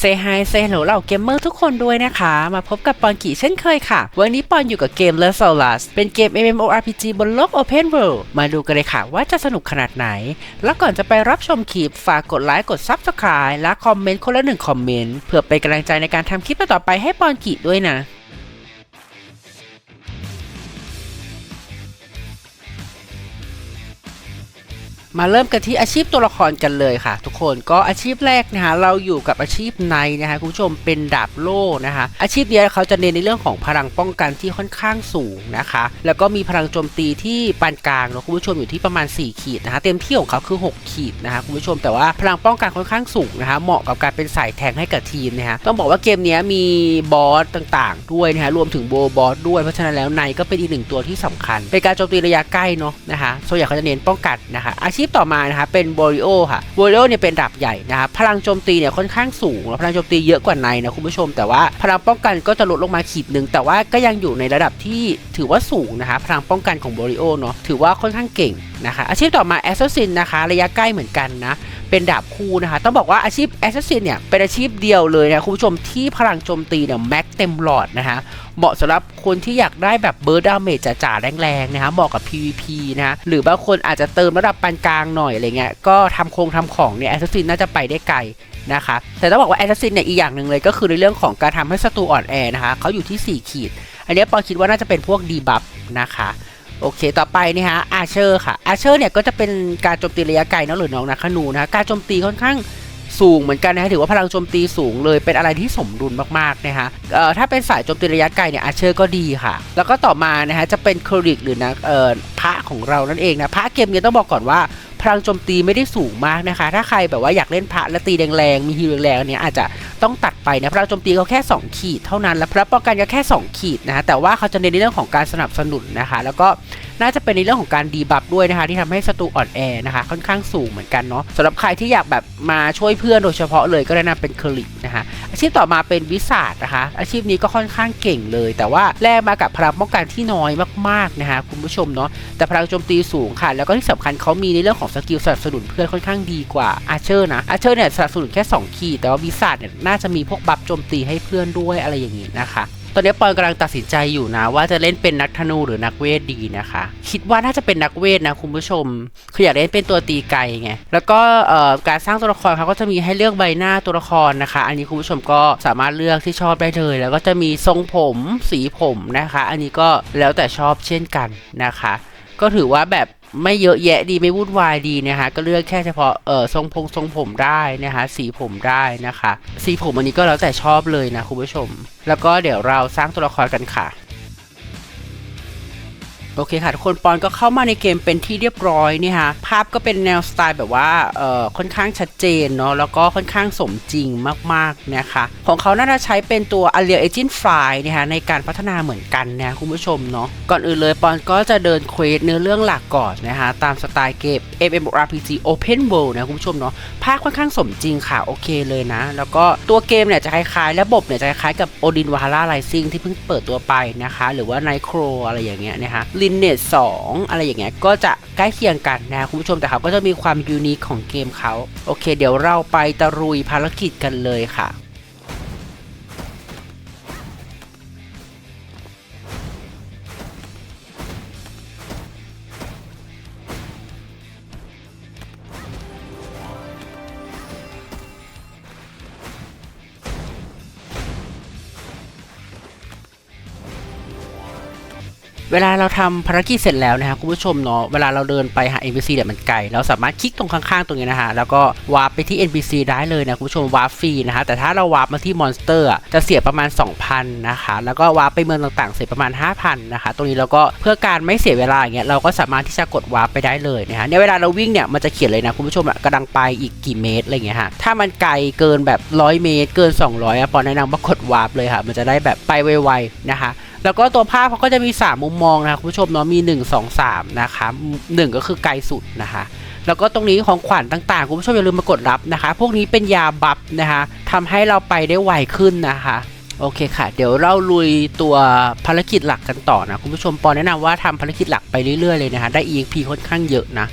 เซฮายเซฮัลโหลเหล่าเกมเมอร์ทุกคนด้วยนะคะ มาพบกับปอนกี่เช่นเคยค่ะ วันนี้ปอนอยู่กับเกม l e s o l a s เป็นเกม MMORPG บนโลก Open World มาดูกันเลยค่ะว่าจะสนุกขนาดไหน แล้วก่อนจะไปรับชมคลิป ฝากกดไลค์กด Subscribe และคอมเมนต์คนละหนึ่งคอมเมนต์เพื่อเป็นกำลังใจในการทำคลิปต่อไปให้ปอนกี่ด้วยนะ มาเริ่มกันที่อาชีพตัวละครกันเลยค่ะ ทุกคนก็อาชีพแรกนะคะเราอยู่กับอาชีพในนะคะคุณผู้ชมเป็นดาบโล่นะคะ อาชีพนี้เขาจะเน้นในเรื่องของพลังป้องกันที่ค่อนข้างสูงนะคะ แล้วก็มีพลังโจมตีที่ปานกลางเนาะคุณผู้ชมอยู่ที่ประมาณ 4 ขีดนะคะ เต็มที่ของเขาคือ 6 ขีดนะคะคุณผู้ชมแต่ว่าพลังป้องกันค่อนข้างสูงนะคะ เหมาะกับการเป็นสายแทงให้กับทีมนะคะต้องบอกว่าเกมนี้มีบอสต่างๆ ด้วยนะคะรวมถึงโบบอสด้วยเพราะฉะนั้นแล้วในก็เป็นอีกหนึ่งตัวที่สำคัญเป็นการโจมตีระยะใกล้เนาะนะคะส่วนใหญ่เขาจะเน้นป้องกันนะคะอาชีพต่อมานะคะเป็นโบริโอค่ะโบริโอเนี่ยเป็นดาบใหญ่นะคะพลังโจมตีเนี่ยค่อนข้างสูงแล้วพลังโจมตีเยอะกว่าในนะคุณผู้ชม แต่ว่าพลังป้องกันก็จะลดลงมาขีดหนึ่งแต่ว่าก็ยังอยู่ในระดับที่ถือว่าสูงนะคะพลังป้องกันของโบริโอเนาะถือว่าค่อนข้างเก่งนะคะอาชีพต่อมาแอสซัสซินนะคะระยะใกล้เหมือนกันนะ เป็นดาบคู่นะคะ ต้องบอกว่าอาชีพแอสซัสซินเนี่ยเป็นอาชีพเดียวเลยนะคุณผู้ชมที่พลังโจมตีเนี่ยแม็กเต็มหลอดนะคะเหมาะสำหรับคนที่อยากได้แบบเบอร์ดาเมจจ๋าๆแรงๆนะคะเหมาะกับ PVP นะหรือบางคนอาจจะเติมระดับปานกลางหน่อยอะไรเงี้ยก็ทำโครงทำของเนี่ยแอสซัสซินน่าจะไปได้ไกลนะคะแต่ต้องบอกว่าแอสซัสซินเนี่ยอีกอย่างหนึ่งเลยก็คือในเรื่องของการทำให้ศัตรูอ่อนแอนะคะเขาอยู่ที่ 4 ขีด อันนี้ปอคิดว่าน่าจะเป็นพวกดีบัฟนะคะ โอเค ต่อไปนี่ฮะอาเชอร์ค่ะอาเชอร์เนี่ยก็จะเป็นการโจมตีระยะไกลเนอะหรือน้องนักขนูนะฮะการโจมตีค่อนข้างสูงเหมือนกันนะฮะถือว่าพลังโจมตีสูงเลยเป็นอะไรที่สมดุลมากๆนะฮะเอ่อถ้าเป็นสายโจมตีระยะไกลเนี่ยอาเชอร์ก็ดีค่ะ แล้วก็ต่อมานะฮะจะเป็นคริกหรือนะเอ่อพระของเรานั่นเองนะพระเกมเนี้ต้องบอกก่อนว่า พลังโจมตีไม่ได้สูงมากนะคะ ถ้าใครแบบว่าอยากเล่นพระและตีแรงๆมีฮีโร่แรงๆเนี่ยอาจจะต้องตัดไปนะพลังโจมตีเขาแค่ 2 ขีดเท่านั้น และพระป้องกันก็แค่ 2 ขีดนะฮะแต่ว่าเขาจะเน้นในเรื่องของการสนับสนุนนะคะ แล้วก็ น่าจะเป็นในเรื่องของการดีบัฟด้วยนะคะ ที่ทำให้ศัตรูอ่อนแอนะคะ ค่อนข้างสูงเหมือนกันเนาะสำหรับใครที่อยากแบบมาช่วยเพื่อนโดยเฉพาะเลยก็แนะนำเป็นเคอริกนะคะ อาชีพต่อมาเป็นวิสาดนะคะ อาชีพนี้ก็ค่อนข้างเก่งเลย แต่ว่าแลกมากับพลังป้องกันที่น้อยมากๆนะคะคุณผู้ชมเนาะแต่พลังโจมตีสูงค่ะ แล้วก็ที่สำคัญเขามีในเรื่องของสกิลสนับสนุนเพื่อนค่อนข้างดีกว่าอาเชอร์นะอาเชอร์เนี่ยสนับสนุนแค่ 2 ขีดแต่ว่าวิสาดเนี่ยน่าจะมีพวกบัฟโจมตีให้เพื่อนด้วยอะไรอย่างนี้นะคะ อนนี้ปอนกำลังตัดสินใจอยู่นะ ว่าจะเล่นเป็นนักธนูหรือนักเวทดีนะคะ คิดว่าน่าจะเป็นนักเวทนะคุณผู้ชม คืออยากเล่นเป็นตัวตีไกลไง แล้วก็การสร้างตัวละครเขาก็จะมีให้เลือกใบหน้าตัวละครนะคะ อันนี้คุณผู้ชมก็สามารถเลือกที่ชอบได้เลย แล้วก็จะมีทรงผมสีผมนะคะ อันนี้ก็แล้วแต่ชอบเช่นกันนะคะ ก็ถือว่าแบบ ไม่เยอะแยะดีไม่วุ่นวายดีนะคะก็เลือกแค่เฉพาะเออทรงผมทรงผมได้นะคะสีผมได้นะคะ สีผมอันนี้ก็แล้วแต่ชอบเลยนะคุณผู้ชม แล้วก็เดี๋ยวเราสร้างตัวละครกันค่ะ โอเคค่ะทุกคนปอนก็เข้ามาในเกมเป็นที่เรียบร้อยนี่ฮะภาพก็เป็นแนวสไตล์แบบว่าเอ่อค่อนข้างชัดเจนเนาะแล้วก็ค่อนข้างสมจริงมากๆนะคะของเขาน่าจะใช้เป็นตัว Unreal Engine 5นะคะในการพัฒนาเหมือนกันนะคุณผู้ชมเนาะก่อนอื่นเลยปอนก็จะเดินเควสเนื้อเรื่องหลักก่อนนะคะตามสไตล์เกม MMORPG Open World นะคุณผู้ชมเนาะภาพค่อนข้างสมจริงค่ะโอเคเลยนะ แล้วก็ตัวเกมเนี่ยจะคล้ายๆ ระบบเนี่ยจะคล้ายกับ Odin Valhalla Rising ที่เพิ่งเปิดตัวไปนะคะหรือว่า Nightcrow อะไรอย่างเงี้ยนะคะ Lineage 2อะไรอย่างเงี้ยก็จะใกล้เคียงกันนะคุณผู้ชมแต่เขาก็จะมีความยูนิคของเกมเขาโอเค เดี๋ยวเราไปตะรุยภารกิจกันเลยค่ะ เวลาเราทำภารกิจเสร็จแล้วนะฮะคุณผู้ชมเนาะเวลาเราเดินไปหา NPC เนี่ยมันไกลเราสามารถคลิกตรงข้างๆ ตรงนี้นะฮะแล้วก็วาร์ปไปที่ NPC ได้เลยนะคุณผู้ชมวาร์ปฟรีนะฮะแต่ถ้าเราวาร์ปมาที่มอนสเตอร์จะเสียประมาณ 2,000นะคะแล้วก็วาร์ปไปเมืองต่างๆ เสียประมาณ 5,000นะคะตรงนี้เราก็เพื่อการไม่เสียเวลาอย่างเงี้ยเราก็สามารถที่จะกดวาร์ปไปได้เลยนะฮะเนี่ยเวลาเราวิ่งเนี่ยมันจะเขียนเลยนะคุณผู้ชมอะกำลังไปอีกกี่เมตรอะไรเงี้ยฮะถ้ามันไกลเกินแบบ 100 เมตร เกิน 200อะปอนแนะนำว่ากดวาร์ปเลยค่ะมันจะได้แบบไปไวๆนะคะ แล้วก็ตัวภาพเขาก็จะมี 3 มุมมองนะคะคุณผู้ชมเนาะมี 1 2 3 นะคะ 1 ก็คือไกลสุดนะคะแล้วก็ตรงนี้ของขวัญต่างๆ คุณผู้ชมอย่าลืมมากดรับนะคะ พวกนี้เป็นยาบัฟนะคะทำให้เราไปได้ไวขึ้นนะคะ โอเคค่ะ เดี๋ยวเราลุยตัวภารกิจหลักกันต่อนะ คุณผู้ชมปอแนะนำว่าทำภารกิจหลักไปเรื่อยๆเลยนะคะ ได้ EXP ค่อนข้างเยอะนะ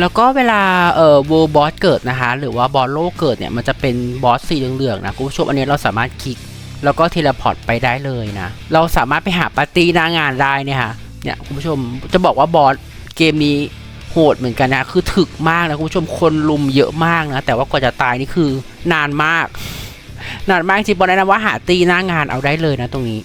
แล้วก็เวลาเอ่อโวบอสเกิดนะคะ หรือว่าบอลโลเกิดเนี่ยมันจะเป็นบอสสีเหลืองๆนะคุณผู้ชมอันนี้เราสามารถคลิกแล้วก็เทเลพอร์ตไปได้เลยนะ เราสามารถไปหาปาร์ตี้หน้างานได้เนี่ยค่ะเนี่ยคุณผู้ชมจะบอกว่าบอสเกมนี้โหดเหมือนกันนะ คือถึกมากนะคุณผู้ชมคนลุมเยอะมากนะ แต่ว่ากว่าจะตายนี่คือนานมาก นานมากจริงบอลแนะนำว่าหาตีหน้างานเอาได้เลยนะตรงนี้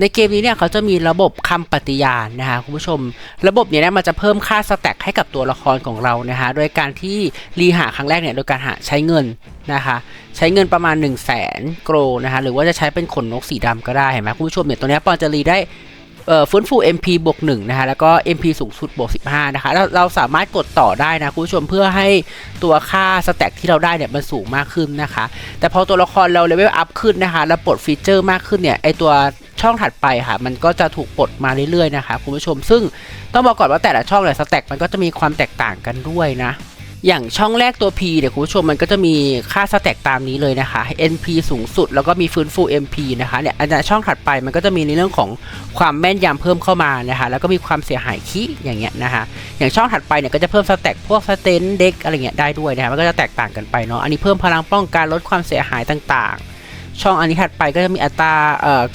ในเกมนี้เนี่ยเขาจะมีระบบคำปฏิญาณนะคะคุณผู้ชม ระบบเนี้ยมันจะเพิ่มค่าสแต็กให้กับตัวละครของเรานะคะโดยการที่รีหาครั้งแรกเนี่ยโดยการหาใช้เงินนะคะใช้เงินประมาณ 1 0 0 0 0แสนโกลนะคะหรือว่าจะใช้เป็นขนนกสีดำก็ได้เห็นไหมคุณผู้ชมเนี่ยตัวเนี้ยปอนจะรีได้ ฟื้นฟู MP บวก1นะคะแล้วก็ MP สูงสุดบวก15นะคะเราเราสามารถกดต่อได้นะคุณผู้ชมเพื่อให้ตัวค่าสแต็กที่เราได้เนี่ยมันสูงมากขึ้นนะคะ แต่พอตัวละครเราเลเวลอัพขึ้นนะคะแล้วปลดฟีเจอร์มากขึ้นเนี่ยไอตัวช่องถัดไปค่ะ มันก็จะถูกปลดมาเรื่อยๆนะคะคุณผู้ชมซึ่งต้องบอกก่อนว่าแต่ละช่องเนี่ยสแต็กมันก็จะมีความแตกต่างกันด้วยนะ อย่างช่องแรกตัว P เดี๋ยวคุณผู้ชมมันก็จะมีค่าสแต็กตามนี้เลยนะคะ NP สูงสุด แล้วก็มีฟื้นฟู MP นะคะเนี่ยอันช่องถัดไปมันก็จะมีในเรื่องของความแม่นยำเพิ่มเข้ามานะคะแล้วก็มีความเสียหายคีอย่างเงี้ยนะคะอย่างช่องถัดไปเนี่ยก็จะเพิ่มสแต็กพวกสเตนเด็กอะไรเงี้ยได้ด้วยนะคะมันก็จะแตกต่างกันไปเนาะอันนี้เพิ่มพลังป้องกันลดความเสียหายต่างๆ ช่องอันนี้ถัดไปก็จะมีอัตรา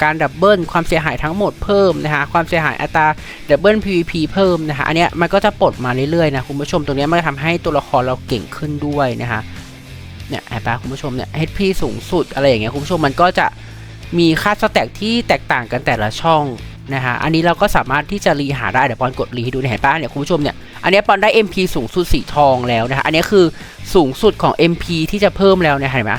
การดับเบิลความเสียหายทั้งหมดเพิ่มนะคะความเสียหายอัตราดับเบิล PVP เพิ่มนะคะอันเนี้ยมันก็จะปลดมาเรื่อยๆนะคุณผู้ชมตรงเนี้ยมันจะทำให้ตัวละครเราเก่งขึ้นด้วยนะคะเนี่ยเห็นปะคุณผู้ชมเนี่ย HP สูงสุดอะไรอย่างเงี้ยคุณผู้ชมมันก็จะมีค่าสแต็กที่แตกต่างกันแต่ละช่องนะคะอันนี้เราก็สามารถที่จะรีหาได้เดี๋ยวปอนกดรีให้ดูเนี่ยเห็นปะเนี่ยคุณผู้ชมเนี่ยอันเนี้ยปอนได้ MP สูงสุดสีทองแล้วนะคะอันเนี้ยคือสูงสุดของ MP ที่จะเพิ่มแล้วเนี่ยเห็นไหม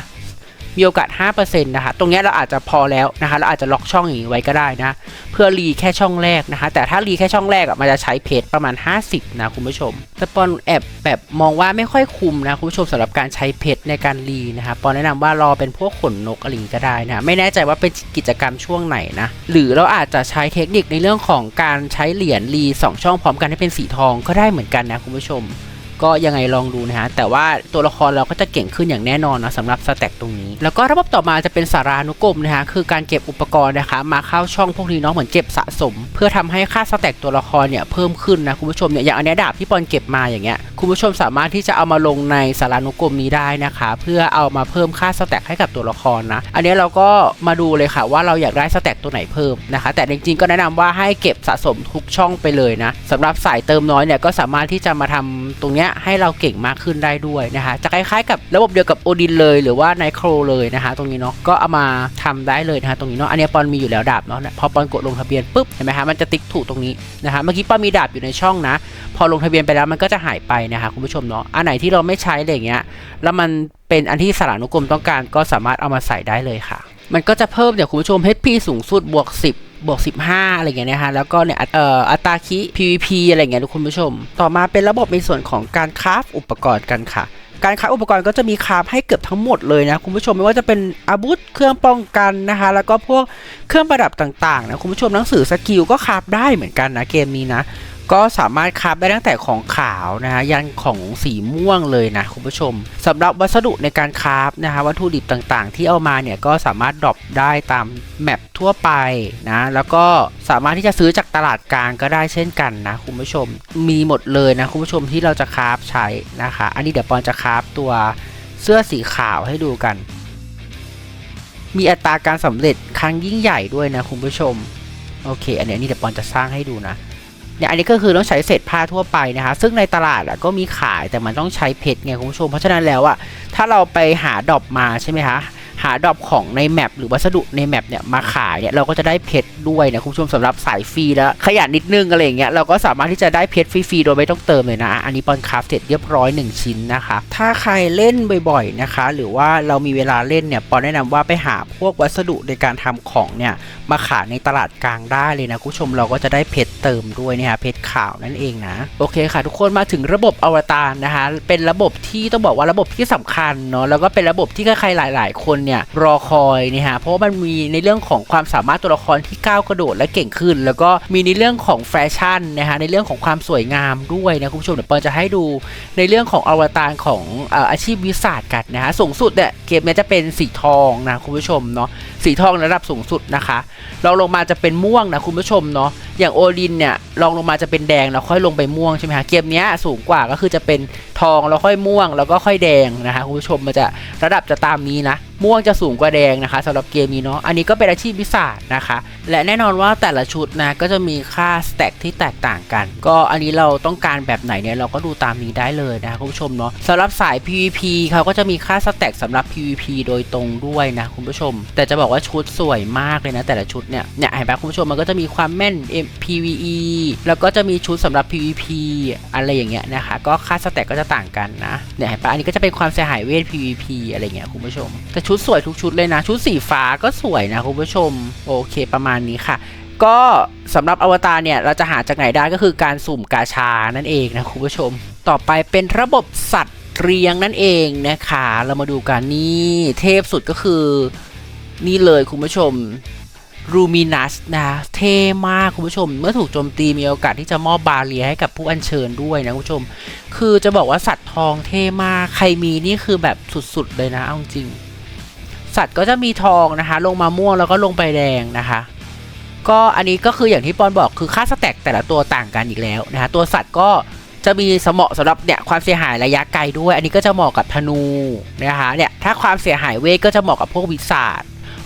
มีโอกาส 5%นะคะ ตรงนี้เราอาจจะพอแล้วนะคะ เราอาจจะล็อกช่องอย่างนี้ไว้ก็ได้นะ เพื่อรีแค่ช่องแรกนะคะ แต่ถ้ารีแค่ช่องแรกอะ มันจะใช้เพจประมาณ 50 นะคุณผู้ชม แต่ปอนแอบแบบมองว่าไม่ค่อยคุ้มนะคุณผู้ชมสำหรับการใช้เพจในการรีนะคะ ปอนแนะนำว่ารอเป็นพวกขนนกอะไรอย่างนี้ก็ได้นะ ไม่แน่ใจว่าเป็นกิจกรรมช่วงไหนนะ หรือเราอาจจะใช้เทคนิคในเรื่องของการใช้เหรียญรีสองช่องพร้อมกันให้เป็นสีทองก็ได้เหมือนกันนะคุณผู้ชม ก็ยังไงลองดูนะฮะ แต่ว่าตัวละครเราก็จะเก่งขึ้นอย่างแน่นอนนะสำหรับสแต็กตรงนี้ แล้วก็ระบบต่อมาจะเป็นสารานุกรมนะฮะ คือการเก็บอุปกรณ์นะคะ มาเข้าช่องพวกนี้เนาะเหมือนเก็บสะสม เพื่อทำให้ค่าสแต็กตัวละครเนี่ยเพิ่มขึ้นนะคุณผู้ชมเนี่ยอย่างอันนี้ดาบที่ปอนเก็บมาอย่างเงี้ยคุณผู้ชมสามารถที่จะเอามาลงในสารานุกรมนี้ได้นะคะ เพื่อเอามาเพิ่มค่าสแต็กให้กับตัวละครนะอันนี้เราก็มาดูเลยค่ะว่าเราอยากได้สแต็กตัวไหนเพิ่มนะคะ แต่จริงๆก็แนะนำว่าให้เก็บสะสมทุกช่องไปเลยนะสำหรับสายเติมน้อยเนี่ยก็สามารถที่จะมาทำตรงเนี้ยให้เราเก่งมากขึ้นได้ด้วยนะคะจะคล้ายๆกับระบบเดียวกับโอดินเลยหรือว่าไนโครเลยนะคะตรงนี้เนาะก็เอามาทำได้เลยนะคะตรงนี้เนาะอันนี้ปอนมีอยู่แล้วดาบเนาะพอปอนกดลงทะเบียนปุ๊บเห็นไหมคะมันจะติ๊กถูกตรงนี้นะคะเมื่อกี้ปอนมีดาบอยู่ในช่องนะ พอลงทะเบียนไปแล้วมันก็จะหายไปนะคะคุณผู้ชมเนาะอันไหนที่เราไม่ใช้อะไรเงี้ยแล้วมันเป็นอันที่สารานุกรมต้องการก็สามารถเอามาใส่ได้เลยค่ะ มันก็จะเพิ่มเนี่ยคุณผู้ชม HP สูงสุดบวก 10 บวก15 อะไรเงี้ยนะคะแล้วก็เนี่ยเอ่ออัตราคิ PVP อะไรเงี้ยทุกคุณผู้ชม ต่อมาเป็นระบบในส่วนของการคราฟอุปกรณ์กันค่ะการคราฟอุปกรณ์ก็จะมีคราฟให้เกือบทั้งหมดเลยนะคุณผู้ชมไม่ว่าจะเป็นอาวุธเครื่องป้องกันนะคะ แล้วก็พวกเครื่องประดับต่างๆนะคุณผู้ชมหนังสือสกิลก็คราฟได้เหมือนกันนะเกมนี้นะ ก็สามารถคราฟได้ตั้งแต่ของขาวนะฮะยันของสีม่วงเลยนะคุณผู้ชมสำหรับวัสดุในการคราฟนะคะวัตถุดิบต่างๆ ที่เอามาเนี่ยก็สามารถดรอปได้ตามแมปทั่วไปนะแล้วก็สามารถที่จะซื้อจากตลาดกลางก็ได้เช่นกันนะคุณผู้ชม มีหมดเลยนะคุณผู้ชมที่เราจะคราฟใช้นะคะอันนี้เดี๋ยวปอนจะคราฟตัวเสื้อสีขาวให้ดูกัน มีอัตราการสำเร็จครั้งยิ่งใหญ่ด้วยนะคุณผู้ชม โอเค อันนี้อันนี้เดี๋ยวปอนจะสร้างให้ดูนะ เนี่ยอันนี้ก็คือต้องใช้เศษผ้าทั่วไปนะคะ ซึ่งในตลาดก็มีขายแต่มันต้องใช้เพชรไงคุณผู้ชม เพราะฉะนั้นแล้วอะถ้าเราไปหาดอกมาใช่ไหมคะ หาดรอปของในแมปหรือวัสดุในแมปเนี่ยมาขายเนี่ยเราก็จะได้เพชรด้วยนะคุณผู้ชมสำหรับสายฟรีแล้วขยันนิดนึงอะไรอย่างเงี้ยเราก็สามารถที่จะได้เพชรฟรีๆโดยไม่ต้องเติมเลยนะ อันนี้ปอนคราฟเสร็จเรียบร้อย 1 ชิ้นนะคะถ้าใครเล่นบ่อยๆนะคะ หรือว่าเรามีเวลาเล่นเนี่ยปอนแนะนำว่าไปหาพวกวัสดุในการทำของเนี่ยมาขายในตลาดกลางได้เลยนะคุณผู้ชมเราก็จะได้เพชรเติมด้วยนี่ยฮะเพชรขาวนั่นเองนะโอเคค่ะ ทุกคนมาถึงระบบอวตารนะคะเป็นระบบที่ต้องบอกว่าระบบที่สำคัญเนาะแล้วก็เป็นระบบที่ใครๆหลาย ๆ คนเนี่ยเนี่ยรอคอยเนี่ยฮะเพราะมันมีในเรื่องของความสามารถตัวละครที่ก้าวกระโดดและเก่งขึ้น แล้วก็มีในเรื่องของแฟชั่นนะฮะในเรื่องของความสวยงามด้วยนะคุณผู้ชมเดี๋ยวเปิลจะให้ดูในเรื่องของอวตารของอาชีพวิสาดกันนะฮะสูงสุดเนี่ยเกมเนี้ยจะเป็นสีทองนะคุณผู้ชมเนาะสีทองระดับสูงสุดนะคะลองลงมาจะเป็นม่วงนะคุณผู้ชมเนาะอย่างโอลินเนี่ยลองลงมาจะเป็นแดงแล้วค่อยลงไปม่วงใช่ไหมฮะเกมนี้สูงกว่าก็คือจะเป็นทองแล้วค่อยม่วง แล้วก็ค่อยแดงนะคะคุณผู้ชมมันจะระดับจะตามนี้นะม่วงจะสูงกว่าแดงนะคะสำหรับเกมนี้เนาะอันนี้ก็เป็นอาชีพวิสาดนะคะ และแน่นอนว่าแต่ละชุดนะก็จะมีค่าสแต็กที่แตกต่างกัน ก็อันนี้เราต้องการแบบไหนเนี่ยเราก็ดูตามนี้ได้เลยนะคุณผู้ชมเนาะสำหรับสาย PVP เขาก็จะมีค่าสแต็กสำหรับ PVP โดยตรงด้วยนะคุณผู้ชม แต่จะบอกว่าชุดสวยมากเลยนะแต่ละชุดเนี่ยเนี่ยเห็นไหมคุณผู้ชมมันก็จะมีความแม่น PVE แล้วก็จะมีชุดสำหรับ PVP อะไรอย่างเงี้ยนะคะ ก็ค่าสแต็กก็จะต่างกันนะเนี่ยเห็นปะอันนี้ก็จะเป็นความเสียหายเวท PVP อะไรเงี้ยคุณผู้ชม แต่ชุดสวยทุกชุดเลยนะ ชุดสีฟ้าก็สวยนะคุณผู้ชม โอเคประมาณนี้ค่ะก็สำหรับอวตารเนี่ย เราจะหาจากไหนได้ก็คือการสุ่มกาชานั่นเองนะคุณผู้ชม ต่อไปเป็นระบบสัตว์เรียงนั่นเองนะคะ เรามาดูกันนี่เทพสุดก็คือ นี่เลยคุณผู้ชม รูมินัสนะเท่มากคุณผู้ชม เมื่อถูกโจมตีมีโอกาสที่จะมอบบาเรียให้กับผู้อัญเชิญด้วยนะคุณผู้ชม คือจะบอกว่าสัตว์ทองเท่มาก ใครมีนี่คือแบบสุดๆเลยนะเอาจริง สัตว์ก็จะมีทองนะคะ ลงมาม่วงแล้วก็ลงไปแดงนะคะก็อันนี้ก็คืออย่างที่ปอนบอกคือค่าสแต็กแต่ละตัวต่างกันอีกแล้วนะคะตัวสัตว์ก็จะมีสมเหมาะสำหรับเนี่ยความเสียหายระยะไกลด้วย อันนี้ก็จะเหมาะกับธนูนะคะเนี่ยถ้าความเสียหายเวทก็จะเหมาะกับพวกวิสาด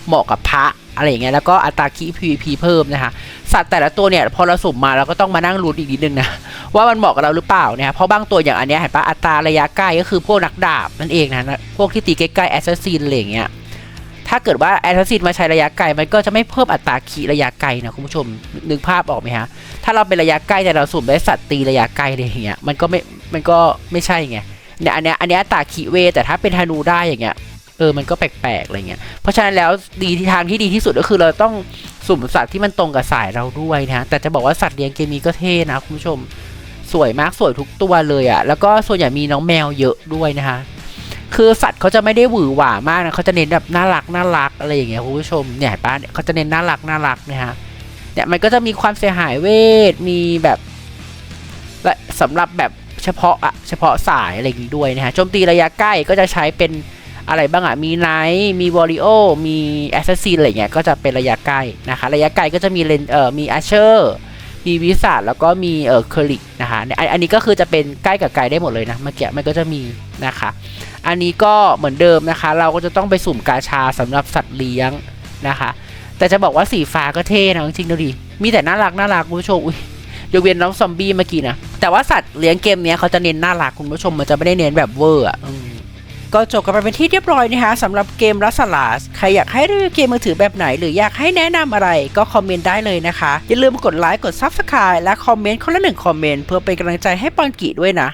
เหมาะกับพระอะไรอย่างเงี้ยแล้วก็อัตราคี PVP เพิ่มนะคะสัตว์แต่ละตัวเนี่ยพอเราสุ่มมาเราก็ต้องมานั่งลุ้นอีกนิดนึงนะว่ามันเหมาะกับเราหรือเปล่าเนี่ยเพราะบางตัวอย่างอันเนี้ยเห็นปะอัตราระยะใกล้ก็คือพวกนักดาบนั่นเองนะพวกที่ตีใกล้ๆแอสซัสซินอะไรอย่างเงี้ยถ้าเกิดว่าแอสซัสซินมาใช้ระยะไกลมันก็จะไม่เพิ่มอัตราขีระยะไกลนะคุณผู้ชมนึกภาพออกไหมฮะถ้าเราเป็นระยะใกล้แต่เราสุ่มได้สัตว์ตีระยะไกลอะไรอย่างเงี้ยมันก็ไม่มันก็ไม่ใช่ไงเนี่ยอันเนี้ยอันเนี้ยอัตราขีเวแต่ถ้าเป็นธนูได้อย่างเงี้ย เออมันก็แปลกๆอะไรเงี้ยเพราะฉะนั้นแล้วดีที่ทางที่ดีที่สุดก็คือเราต้องสุ่มสัตว์ที่มันตรงกับสายเราด้วยนะฮะแต่จะบอกว่าสัตว์เลี้ยงเกมนี้ก็เท่นะคุณผู้ชมสวยมากสวยทุกตัวเลยอะ่ะแล้วก็ส่วนใหญ่มีน้องแมวเยอะด้วยนะคะคือสัตว์เขาจะไม่ได้หวือหวามากนะเขาจะเน้นแบบน่ารักน่ารักอะไรอย่างเงี้ยคุณผู้ชมเนี่ยป้าเนี่ยเขาจะเน้นน่ารักน่ารักนะฮะเนี่ยมันก็จะมีความเสียหายเวทมีแบบและสำหรับแบบเฉพาะอะเฉพาะสายอะไรอย่างงี้ด้วยนะฮะโจมตีระยะใกล้ก็จะใช้เป็น อะไรบ้างอะมีไนท์มีวอริโอมีแอสซัสซินอะไรเงี้ยก็จะเป็นระยะใกล้นะคะ ระยะไกลก็จะมีเลนเอ่อมีอาเชอร์มีวิสาดแล้วก็มีเอ่อเคอริกนะคะอันอันนี้ก็คือจะเป็นใกล้กับไกลได้หมดเลยนะเมื่อกี้มันก็จะมีนะคะ อันนี้ก็เหมือนเดิมนะคะ เราก็จะต้องไปสุ่มกาชาสำหรับสัตว์เลี้ยงนะคะ แต่จะบอกว่าสีฟ้าก็เท่นะจริงๆดูดิมีแต่น่ารักน่ารักคุณผู้ชมอุ้ยยกเว้นน้องซอมบี้เมื่อกี้นะแต่ว่าสัตว์เลี้ยงเกมนี้เขาจะเน้นน่ารักคุณผู้ชมมันจะไม่ได้เน้นแบบเวอร์อะ ก็จบกันไปเป็นที่เรียบร้อยนะคะสำหรับเกมรัสลาสใครอยากให้รีวิวเกมมือถือแบบไหน หรืออยากให้แนะนำอะไรก็คอมเมนต์ได้เลยนะคะ อย่าลืมกดไลค์กดซับสไคร b e และคอมเมนต์คนละหนึ่งคอมเมนต์เพื่อเป็นกำลังใจให้ปอนกิด้วยนะ